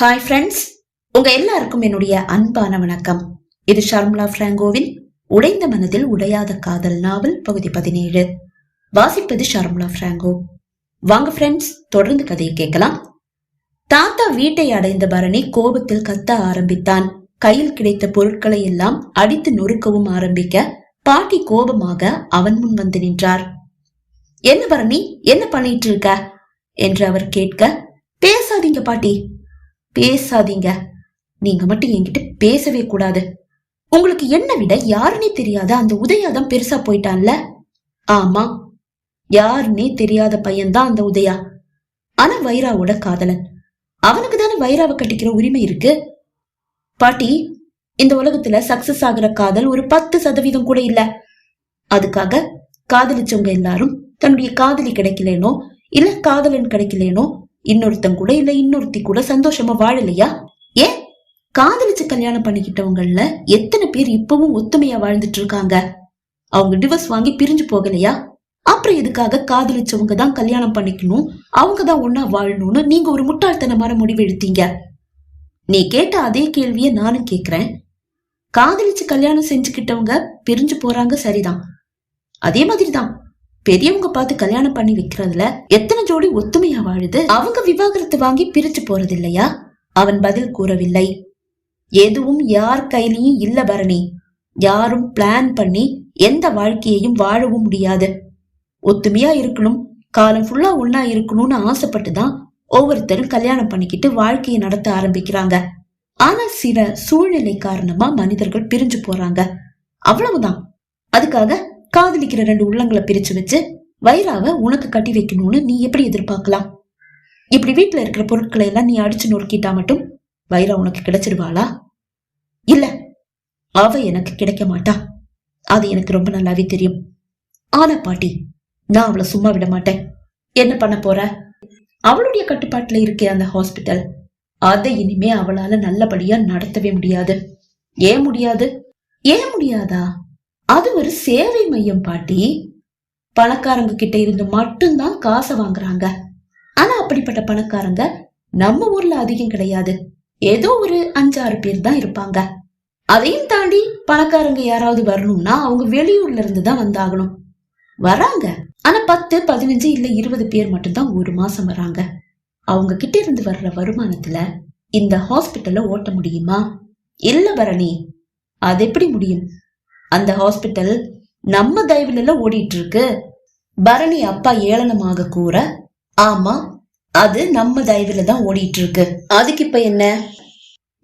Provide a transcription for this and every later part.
Hi friends உங்க எல்லாருக்கும் என்னுடைய அன்பான வணக்கம். இது ஷர்மிளா பிராங்கோவின் உடைந்த மனதில் உடையாத காதல் நாவல் பகுதி பதினேழு. வாசிப்பது ஷர்மிளா பிராங்கோ. வாங்க ஃப்ரெண்ட்ஸ் தொடர்ந்து கதையை கேட்கலாம். தாத்தா வீட்டை அடைந்த பரணி கோபத்தில் கத்த ஆரம்பித்தான். கையில் கிடைத்த பொருட்களை எல்லாம் அடித்து நொறுக்கவும் ஆரம்பிக்க பாட்டி கோபமாக அவன் முன் வந்து நின்றார். என்ன பரணி? என்ன பண்ணிட்டு இருக்க? என்று அவர் கேட்க பேசாதீங்க பாட்டி. பேசாதீங்க. நீங்க மட்டும் என்கிட்ட பேசவே கூடாது. உங்களுக்கு என்ன விட யாருன்னே தெரியாத அந்த உதயாதான் பெருசா போயிட்டான்ல? ஆமா. யாருன்னே தெரியாத பையன்தான் அந்த உதயா. ஆனா வைராவோட காதலன். அவனுக்கு தானே வைராவை கட்டிக்கிற உரிமை இருக்கு? பாட்டி இந்த உலகத்துல சக்சஸ் ஆகுற காதல் ஒரு பத்து சதவீதம் கூட இல்ல. அதுக்காக காதலிச்சவங்க எல்லாரும் தன்னுடைய காதலி கிடைக்கலேனோ இல்ல காதலன் கிடைக்கலேனோ இன்னொருத்தன் கூட இல்ல இன்னொருத்தி கூட சந்தோஷமா வாழலையா? ஏன் காதலிச்சு கல்யாணம் பண்ணிக்கிட்டவங்கல்ல எத்தனை பேர் இப்பவும் ஒத்துமையா வாழ்ந்துட்டு இருக்காங்க? அவங்க டிவர்ஸ் வாங்கி பிரிஞ்சு போகலையா? அப்புறம் எதுக்காக காதலிச்சவங்க தான் கல்யாணம் பண்ணிக்கணும்? அவங்க தான் ஒன்னா வாழணும்னு நீங்க ஒரு முட்டாள்தனமான முடிவு எடுத்தீங்க. நீ கேட்ட அதே கேள்விய நானும் கேக்குறேன். காதலிச்சு கல்யாணம் செஞ்சுக்கிட்டவங்க பிரிஞ்சு போறாங்க சரிதான். அதே மாதிரிதான். பெரியவங்க பார்த்து கல்யாணம் பண்ணி வைக்கிறதுல எத்தனை ஜோடி ஒத்துமையா வாழுது? அவங்க விவாகரத்து வாங்கி பிரிச்சு போறது இல்லையா அவன் பதில் கூறவில்லை. எதுவும் யார் கையிலையும் இல்ல பரணி. யாரும் பிளான் பண்ணி எந்த வாழ்க்கையையும் வாழவும் முடியாது. ஒத்துமையா இருக்கணும் காலம் ஃபுல்லா ஒன்னா இருக்கணும்னு ஆசைப்பட்டுதான் ஒவ்வொருத்தரும் கல்யாணம் பண்ணிக்கிட்டு வாழ்க்கையை நடத்த ஆரம்பிக்கிறாங்க. ஆனா சில சூழ்நிலை காரணமா மனிதர்கள் பிரிஞ்சு போறாங்க. அவ்வளவுதான். அதுக்காக காதலிக்கிற ரெண்டு உள்ளங்களை பிரிச்சு வச்சு வைராவை உனக்கு கட்டி வைக்கணும்னு நீ எப்படி எதிர்பார்க்கலாம்? இப்படி வீட்டுல இருக்கிற பொருட்களை எல்லாம் நீ அடிச்சு நொறுக்கிட்டா மட்டும் வைரா உனக்கு கிடைச்சிடுவாளா இல்ல அவ எனக்கு கிடைக்க மாட்டா. அது எனக்கு ரொம்ப நல்லாவே தெரியும். ஆனா பாட்டி நான் அவளை சும்மா விட மாட்டேன். என்ன பண்ண போற? அவளுடைய கட்டுப்பாட்டுல இருக்கே அந்த ஹாஸ்பிட்டல் அதை இனிமே அவளால நல்லபடியா நடத்தவே முடியாது. ஏன் முடியாது? ஏன் முடியாதா? அது ஒரு சேவை மையம் பாட்டி. பணக்காரங்க கிட்ட இருந்து மட்டும்தான் காசை வாங்குறாங்க. ஆனா அப்படிப்பட்ட பணக்காரங்க நம்ம ஊர்ல அதிகம் கிடையாது. ஏதோ ஒரு அஞ்சாறு பேர் தான் இருப்பாங்க. அதையும் தாண்டி பணக்காரங்க யாராவது வரணும்னா அவங்க வெளியூர்ல இருந்து தான் வந்தாகணும். வராங்க. ஆனா பத்து பதினஞ்சு இல்ல இருபது பேர் மட்டும்தான் ஒரு மாசம் வராங்க. அவங்க கிட்ட இருந்து வர்ற வருமானத்துல இந்த ஹாஸ்பிட்டல்ல ஓட்ட முடியுமா? இல்ல பரணி அது எப்படி முடியும்? அந்த ஹாஸ்பிட்டல் நம்ம தயவுல ஓடிட்டு இருக்கு பரணி அப்பா ஏளனமாக கூற ஆமா அது நம்ம தயவுல தான் ஓடிட்டு இருக்கு அதுக்கு இப்ப என்ன?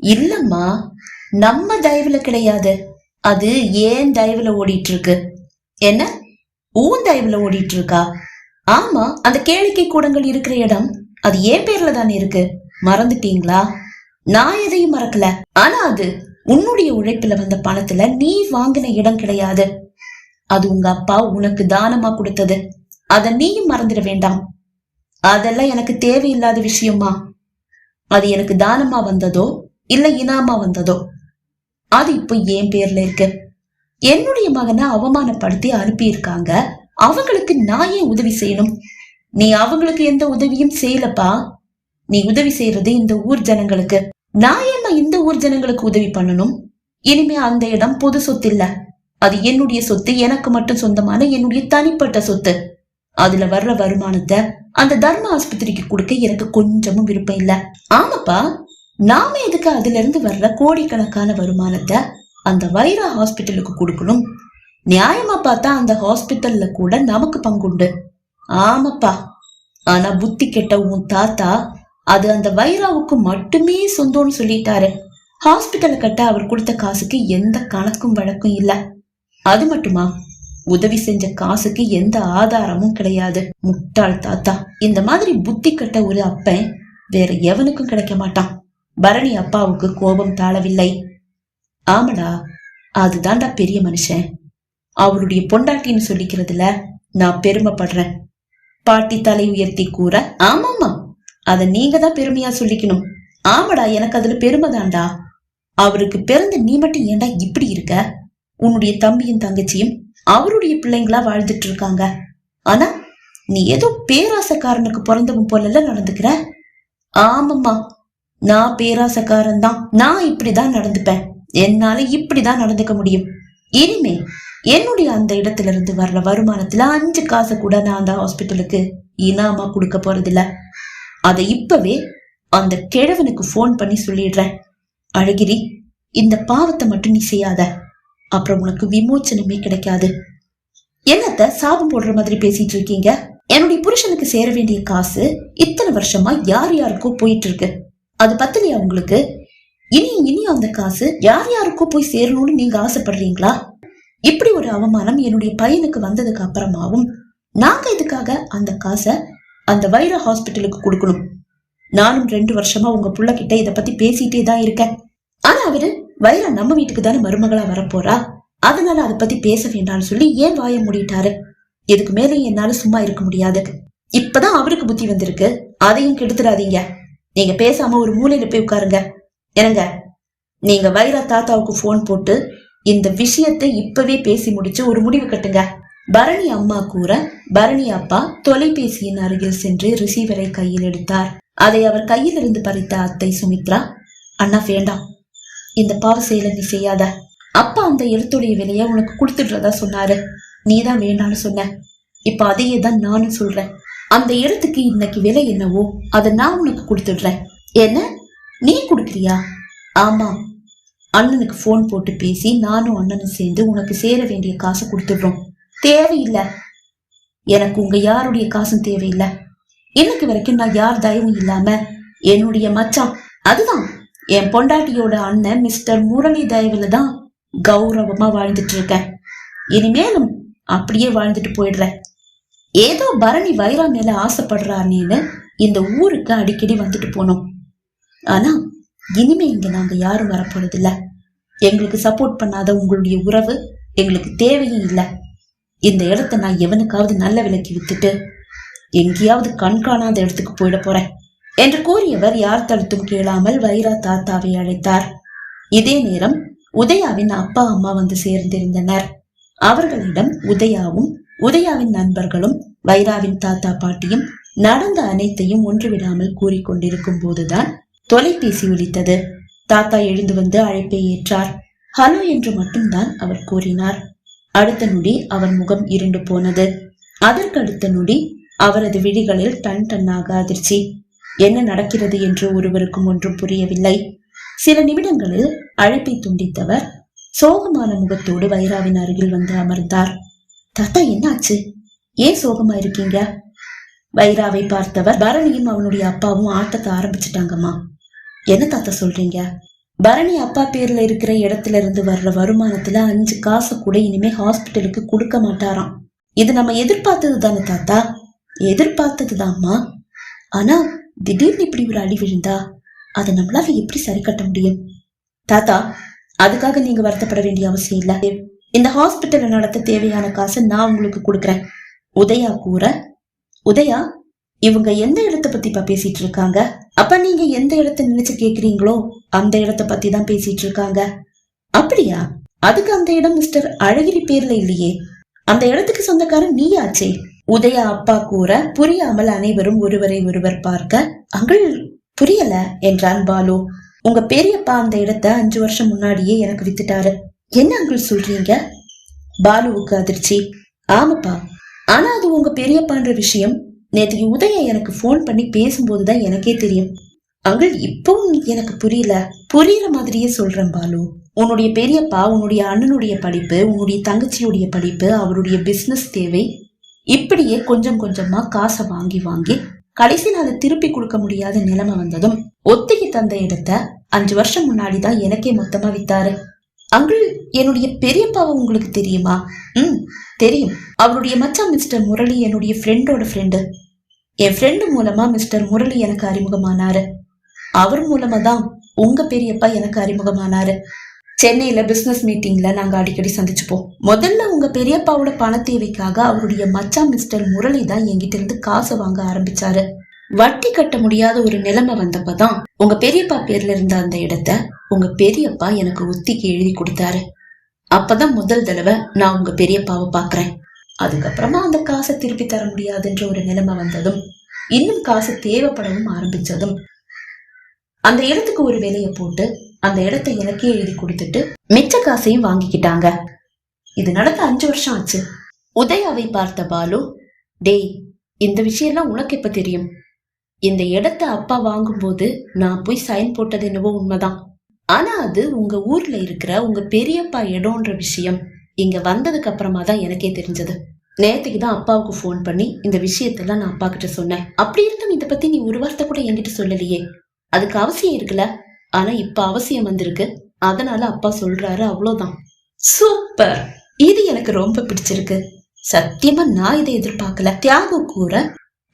இல்லம்மா நம்ம தயவுல கிடையாது. அது ஏன் தயவுல ஓடிட்டு இருக்கு என்ன? ஊன் தயவுல ஓடிட்டு இருக்கா ஆமா அந்த கேளிக்கை கூடங்கள் இருக்கிற இடம் அது ஏன் பேர்ல தானே இருக்கு? மறந்துட்டீங்களா? நான் எதையும் மறக்கல. ஆனா அது உன்னுடைய உழைப்புல வந்த பணத்துல நீ வாங்கின இடம் கிடையாது. அது உங்க அப்பா உனக்கு தானமா கொடுத்தது. அத நீயும் மறந்துட வேண்டாம். அதெல்லாம் எனக்கு தேவையில்லாத விஷயமா? அது எனக்கு தானமா வந்ததோ இல்ல இனாமா வந்ததோ? அது இப்போ என் பேர்ல இருக்கு. என்னுடைய மகனை அவமானப்படுத்தி அனுப்பியிருக்காங்க. அவங்களுக்கு நான் ஏன் உதவி செய்யணும்? நீ அவங்களுக்கு எந்த உதவியும் செய்யலப்பா. நீ உதவி செய்யறது இந்த ஊர் ஜனங்களுக்கு. நான் ஊர் ஜனங்களுக்கு உதவி பண்ணணும். இனிமே அந்த இடம் பொது சொத்து இல்ல அது என்னுடைய சொத்து எனக்கு மட்டும் சொந்தமான என்னுடைய தனிப்பட்ட சொத்து. அதுல வர்ற வருமானத்தை அந்த தர்ம ஆஸ்பத்திரிக்கு கொடுக்க எனக்கு கொஞ்சமும் விருப்பம் இல்ல. ஆமாப்பா நாம எதுக்கு அதுல இருந்து வர்ற கோடிக்கணக்கான வருமானத்தை அந்த வைரா ஹாஸ்பிட்டலுக்கு கொடுக்கணும்? நியாயமா பார்த்தா அந்த ஹாஸ்பிட்டல்ல கூட நமக்கு பங்குண்டு. ஆமாப்பா ஆனா புத்தி கெட்ட உன் தாத்தா அது அந்த வைராவுக்கு மட்டுமே சொந்தம்னு சொல்லிட்டாரு. ஹாஸ்பிட்டலை கட்ட அவர் கொடுத்த காசுக்கு எந்த கணக்கும் வழக்கும் இல்ல. அது மட்டுமா? உதவி செஞ்ச காசுக்கு எந்த ஆதாரமும் கிடையாது. முட்டாள் தாத்தா. இந்த மாதிரி புத்தி கட்ட ஒரு அப்பன் வேற எவனுக்கும் கிடைக்க மாட்டான். பரணி அப்பாவுக்கு கோபம் தாழவில்லை. ஆமடா அதுதான்டா பெரிய மனுஷன். அவருடைய பொண்டாட்டின்னு சொல்லிக்கிறதுல நான் பெருமைப்படுறேன். பாட்டி தலை உயர்த்தி கூற ஆமாமா அத நீங்க தான் பெருமையா சொல்லிக்கணும். ஆமாடா எனக்கு அதுல பெருமைதான்டா அவருக்கு பிறந்த நீ மட்டும் ஏன்டா இப்படி இருக்க? உன்னுடைய தம்பியும் தங்கச்சியும் அவருடைய பிள்ளைங்களா வாழ்ந்துட்டு இருக்காங்க. ஆனா நீ ஏதோ பேராசக்காரனுக்கு பிறந்தவன் போலல நடந்துக்கிற? ஆமாம்மா நான் பேராசக்காரன் தான். நான் இப்படிதான் நடந்துப்பேன். என்னால இப்படிதான் நடந்துக்க முடியும். இனிமே என்னுடைய அந்த இடத்துல இருந்து வர்ற வருமானத்துல அஞ்சு காசை கூட நான் அந்த ஹாஸ்பிட்டலுக்கு இனாமா கொடுக்க போறதில்ல. அதை இப்பவே அந்த கிழவனுக்கு ஃபோன் பண்ணி சொல்லிடுறேன். அழகிரி இந்த பாவத்தை மட்டும் நீ செய்யாத. அப்புறம் உனக்கு விமோச்சனமே கிடைக்காது. என்னத்த சாபம் போடுற மாதிரி பேசிட்டு இருக்கீங்க? என்னுடைய புருஷனுக்கு சேர வேண்டிய காசு இத்தனை வருஷமா யார் யாருக்கோ போயிட்டு இருக்கு அது பத்தலையா உங்களுக்கு? இனி இனி அந்த காசு யார் யாருக்கோ போய் சேரணும்னு நீங்க ஆசைப்படுறீங்களா? இப்படி ஒரு அவமானம் என்னுடைய பையனுக்கு வந்ததுக்கு அப்புறமாவும் நாங்க இதுக்காக அந்த காசை அந்த வைர ஹாஸ்பிட்டலுக்கு கொடுக்கணும்? நானும் ரெண்டு வருஷமா உங்க புள்ள கிட்ட இத பத்தி பேசிட்டே தான் இருக்கேன். ஆனா அவரு வைரா நம்ம வீட்டுக்கு தானே மருமகளா வரப்போறா? அதனால அதை பத்தி பேச வேண்டாம்னு சொல்லி ஏன் வாய மூடிட்டாரு? இதுக்கு மேல என்னால சும்மா இருக்க முடியாது. இப்பதான் அவருக்கு புத்தி வந்திருக்கு. அதையும் கெடுத்துடாதீங்க நீங்க பேசாம ஒரு மூலையில போய் உட்காருங்க. என்னங்க? நீங்க வைரா தாத்தாவுக்கு ஃபோன் போட்டு இந்த விஷயத்தை இப்பவே பேசி முடிச்சு ஒரு முடிவு கட்டுங்க. பரணி அம்மா கூற பரணி அப்பா தொலைபேசியின் அருகில் சென்று ரிசீவரை கையில் எடுத்தார். அதை அவர் கையிலிருந்து பறித்த அத்தை சுமித்ரா அண்ணா வேண்டாம். இந்த பாவ செயலை நீ செய்யாத. அப்பா அந்த எழுத்துடைய விலையை உனக்கு கொடுத்துடுறதா சொன்னாரு. நீதான் வேண்டாம்னு சொன்ன. இப்ப அதையே தான் நானும் சொல்றேன். அந்த இடத்துக்கு இன்னைக்கு விலை என்னவோ அதை நான் உனக்கு கொடுத்துடுறேன். என்ன? நீ கொடுக்குறியா? ஆமா. அண்ணனுக்கு ஃபோன் போட்டு பேசி நானும் அண்ணனும் சேர்ந்து உனக்கு சேர வேண்டிய காசை கொடுத்துடுறோம். தேவையில்லை. எனக்கு உங்க யாருடைய காசும் தேவையில்லை. இன்னைக்கு வரைக்கும் நான் யார் தயவும் இல்லாம என்னுடைய மச்சான். அதுதான். என் பொண்டாட்டியோட அண்ணன் மிஸ்டர் முரளி தயவுல தான் கௌரவமா வாழ்ந்துட்டு இருக்கேன். இனிமேலும் அப்படியே வாழ்ந்துட்டு போயிடுறேன். ஏதோ பரணி வைரா மேல ஆசைப்படுறானேன்னு இந்த ஊருக்கு அடிக்கடி வந்துட்டு போனோம். ஆனா இனிமே இங்க நாங்க யாரும் வரப்போறதில்ல. எங்களுக்கு சப்போர்ட் பண்ணாத உங்களுடைய உறவு எங்களுக்கு தேவையும் இல்லை. இந்த இடத்த நான் எவனுக்காவது நல்ல விலைக்கு வித்துட்டு எங்கேயாவது கண்காணாத இடத்துக்கு போயிட போறேன் என்று கூறியவர் யார் தடுத்தும் கேளாமல் வைரா தாத்தாவை அழைத்தார். இதே நேரம் உதயாவின் அப்பா அம்மா வந்து சேர்ந்திருந்தனர். அவர்களிடம் உதயாவும் உதயாவின் நண்பர்களும் வைராவின் தாத்தா பாட்டியும் நடந்த அனைத்தையும் ஒன்றுவிடாமல் கூறிக்கொண்டிருக்கும் போதுதான் தொலைபேசி ஒலித்தது. தாத்தா எழுந்து வந்து அழைப்பை ஏற்றார். ஹலோ என்று மட்டும்தான் அவர் கூறினார். அடுத்த நொடி அவர் முகம் இருண்டு போனது. அதற்கடுத்த நொடி அவரது விழிகளில் டன் டன்னாக அதிர்ச்சி. என்ன நடக்கிறது? என்று ஒருவருக்கும் ஒன்றும் புரியவில்லை. சில நிமிடங்களில் அழைப்பை துண்டித்தவர் சோகமான முகத்தோடு வைராவின் அருகில் வந்து அமர்ந்தார். தாத்தா என்னாச்சு? ஏன் சோகமா இருக்கீங்க? வைராவை பார்த்தவர் பரணியும் அவனுடைய அப்பாவும் ஆட்டத்தை ஆரம்பிச்சிட்டாங்கம்மா. என்ன தாத்தா சொல்றீங்க? பரணி அப்பா பேர்ல இருக்கிற இடத்துல இருந்து வர்ற வருமானத்துல அஞ்சு காசு கூட இனிமே ஹாஸ்பிட்டலுக்கு கொடுக்க மாட்டாராம். இது நம்ம எதிர்பார்த்தது தானே தாத்தா? எதிர்பார்த்தது தான்மா ஆனா திடீர்னு இப்படி ஒரு அடி விழுந்தா அதை நம்மளால எப்படி சரி கட்ட முடியும்? தாத்தா அதுக்காக நீங்க வருத்தப்பட வேண்டிய அவசியம் இல்ல. இந்த ஹாஸ்பிட்டலை நடத்த தேவையான காசை நான் உங்களுக்கு கொடுக்குறேன். உதயா கூற உதயா இவங்க எந்த இடத்த பத்திப்பா பேசிட்டு இருக்காங்க? அப்ப நீங்க எந்த இடத்த நினைச்சு கேக்குறீங்களோ அந்த இடத்த பத்தி தான் பேசிட்டு இருக்காங்க. அப்படியா? அதுக்கு அந்த இடம் மிஸ்டர் அழகிரி பேர்ல இல்லையே. அந்த இடத்துக்கு சொந்தக்காரன் நீயாச்சே? உதயா அப்பா கூற புரியாமல் அனைவரும் ஒருவரை ஒருவர் பார்க்க அங்கிள் புரியல என்றான் பாலு. உங்க பெரியப்பா அந்த இடத்த அஞ்சு வருஷம் முன்னாடியே எனக்கு வித்துட்டாரு. என்ன அங்கிள் சொல்றீங்க? பாலுவுக்கு அதிர்ச்சி. ஆமாப்பா. ஆனா அது உங்க பெரியப்பான்ற விஷயம். நேற்று உதய எனக்கு ஃபோன் பண்ணி பேசும்போதுதான் எனக்கே தெரியும். அங்கிள் இப்பவும் எனக்கு புரியல. புரியற மாதிரியே சொல்றேன் பாலு. உன்னுடைய பெரியப்பா உன்னுடைய அண்ணனுடைய படிப்பு உன்னுடைய தங்கச்சியுடைய படிப்பு அவருடைய பிசினஸ் தேவை. இப்படியே கொஞ்சம் கொஞ்சமா காசை வாங்கி வாங்கி கடைசியில் அதை திருப்பி கொடுக்க முடியாத நிலைமை வந்ததும் ஒத்திகை தந்த இடத்த அஞ்சு வருஷம் முன்னாடி தான் எனக்கே மொத்தமா வித்தாரு. அங்கிள் என்னுடைய பெரியப்பாவை உங்களுக்கு தெரியுமா? ம் தெரியும். அவருடைய மச்சான் மிஸ்டர் முரளி என்னுடைய ஃப்ரெண்டோட ஃப்ரெண்டு என் ஃப்ரெண்டு மூலமா மிஸ்டர் முரளி எனக்கு அறிமுகமானாரு. அவர் மூலமா தான் உங்க பெரியப்பா எனக்கு அறிமுகமானாரு. சென்னையில பிசினஸ் மீட்டிங்ல நாங்க அடிக்கடி சந்திச்சுப்போம். முதல்ல உங்க பெரியப்பாவோட பண தேவைக்காக அவருடைய மச்சான் மிஸ்டர் முரளி தான் என்கிட்ட இருந்து காசு வாங்க ஆரம்பிச்சாரு. வட்டி கட்ட முடியாத ஒரு நிலைமை வந்தப்பதான் உங்க பெரியப்பா பேர்ல இருந்த அந்த இடத்த உங்க பெரியப்பா எனக்கு ஒத்திக்கு எழுதி கொடுத்தாரு. அப்பதான் முதல் தடவை நான் உங்க பெரியப்பாவை பாக்குறேன். அதுக்கப்புறமா அந்த காசை திருப்பி தர முடியாதுன்ற ஒரு நிலைமை வந்ததும் இன்னும் காசு தேவைப்படவும் ஆரம்பிச்சதும் அந்த இடத்துக்கு ஒரு வேலையை போட்டு அந்த இடத்தை எனக்கே எழுதி கொடுத்துட்டு மிச்ச காசையும் வாங்கிக்கிட்டாங்க. இது நடந்த அஞ்சு வருஷம் ஆச்சு. உதயாவை பார்த்த பாலு டேய் இந்த விஷயம்லாம் உனக்கு எப்ப தெரியும்? இந்த இடத்த அப்பா வாங்கும்போது நான் போய் சைன் போட்டது என்னவோ உண்மைதான். ஆனா அது உங்க ஊர்ல இருக்கிற உங்க பெரியப்பா இடம்ன்ற விஷயம் இங்க வந்ததுக்கு அப்புறமா தான் எனக்கே தெரிஞ்சது. நேத்துக்கு தான் அப்பாவுக்கு ஃபோன் பண்ணி இந்த விஷயத்தெல்லாம் நான் அப்பா கிட்ட சொன்னேன். அப்படி இருந்தும் இதை பத்தி நீ ஒரு வார்த்தை கூட என்கிட்ட சொல்லலையே. அதுக்கு அவசியம் இருக்குல்ல? ஆனா இப்ப அவசியம் வந்திருக்கு. அதனால அப்பா சொல்றாரு அவ்வளவுதான். சூப்பர். இது எனக்கு ரொம்ப பிடிச்சிருக்கு. சத்தியமா நான் இதை எதிர்பார்க்கல. தியாகு கூற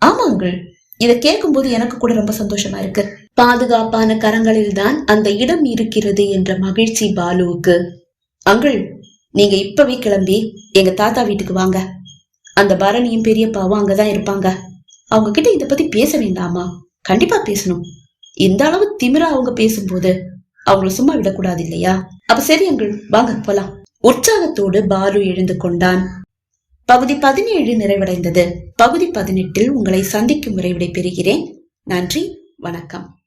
ஆமாங்கள் இத கேட்கும்போது எனக்கு கூட ரொம்ப சந்தோஷமா இருக்கு. பாதுகாப்பான கரங்களில் தான் அந்த இடம் இருக்கிறது என்ற மகிழ்ச்சி பாலுவுக்கு. அங்கிள் நீங்க இப்பவே கிளம்பி எங்க தாத்தா வீட்டுக்கு வாங்க. அந்த பரணியும் பெரியப்பாவும் அங்கதான் இருப்பாங்க. அவங்க கிட்ட இத பத்தி பேச வேண்டாமா? கண்டிப்பா பேசணும். இந்த அளவு திமிரா அவங்க பேசும்போது அவங்கள சும்மா விடக்கூடாது இல்லையா? அப்ப சரி அங்கிள் வாங்க போலாம். உற்சாகத்தோடு பாலு எழுந்து கொண்டான். பகுதி பதினேழு நிறைவடைந்தது. பகுதி பதினெட்டில் உங்களை சந்திக்கும் முறைவிடை பெறுகிறேன் நன்றி வணக்கம்.